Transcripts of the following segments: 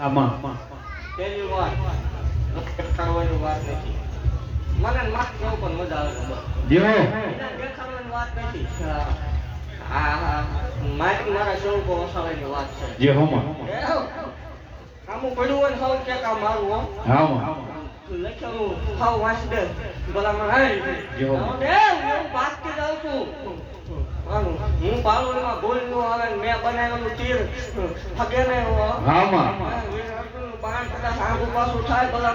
આમાં. પેલી વાત દેખાડવાની વાત નથી. મને માથ કેવું પણ મજા આવે છે. બસ. જો એને દેખાડવાની વાત નથી. હા. મારી મારા સ્વરૂપો વસાવાની વાત છે. જે હોમાં. આમું પડ્યું હોય ને સૌ કે આ મારું હો. હામાં લખેલું સાવ વાંચી દે. ભલામણ હાય. જો. હું વાત વાંચતી જાઉં છું. હું બાલુડીમાં ભૂલ નો આવે ને મેં બનાવેલું તીર ફગે નહીં હો. હામાં? પાન કદા અર્જુનનું બાણ થાય આઘું પાછું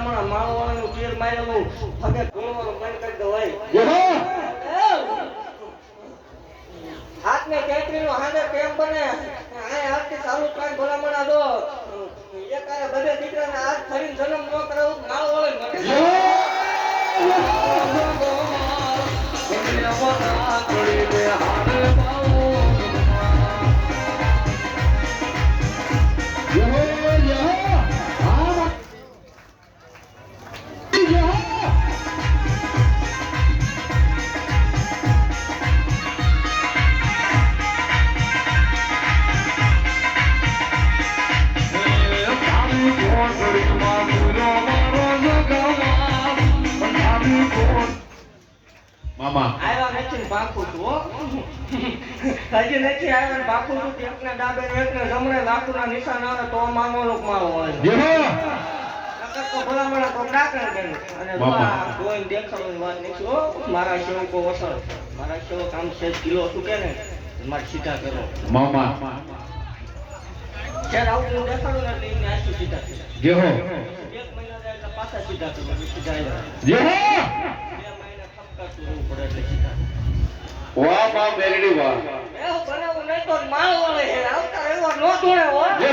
માળો માળવાળાનું તીર મારેલું. ફગે ગુણવાનું બંધ કરી દવાય. ને કેતરી નો હાથે કેમ બને? આય હાથથી ચાલુ કાંઈ ભલા મણા દો. એકારે બધે દીકરાને હાથ ફરીને જન્મ ન કરાવું માળવાળો નથી મામા. આવ્યા નથી ને ભાગું હજી નથી આવ્યા ને ભાગું છું એકને ડાબે ને એકને જમણે લાખોના નિશાન આવે તો માનવાનો માળો હોય. જો નકર તો ભલામણ તો ડાકણ. અને કોઈ. આ વાત નથી હો. મારા સેવકો વસળ મારા સેવક આમ છે કિલો ચૂકે ને? મારે સીધા કરો. મામા. જ્યારે આવું દેખાડું એટલે એમને આખી સીધા કરે. જો એક મહિના જાય એટલે પાછા સીધા કરે. સીધા. જો બે મહિના ઠપકાતું રહેવું પડે એટલે સીધા વાહ વાહ મેરડી વાહ એ બનાવું નહીં તો માળ વાળે આવતા એવો નો ધોણે હો જો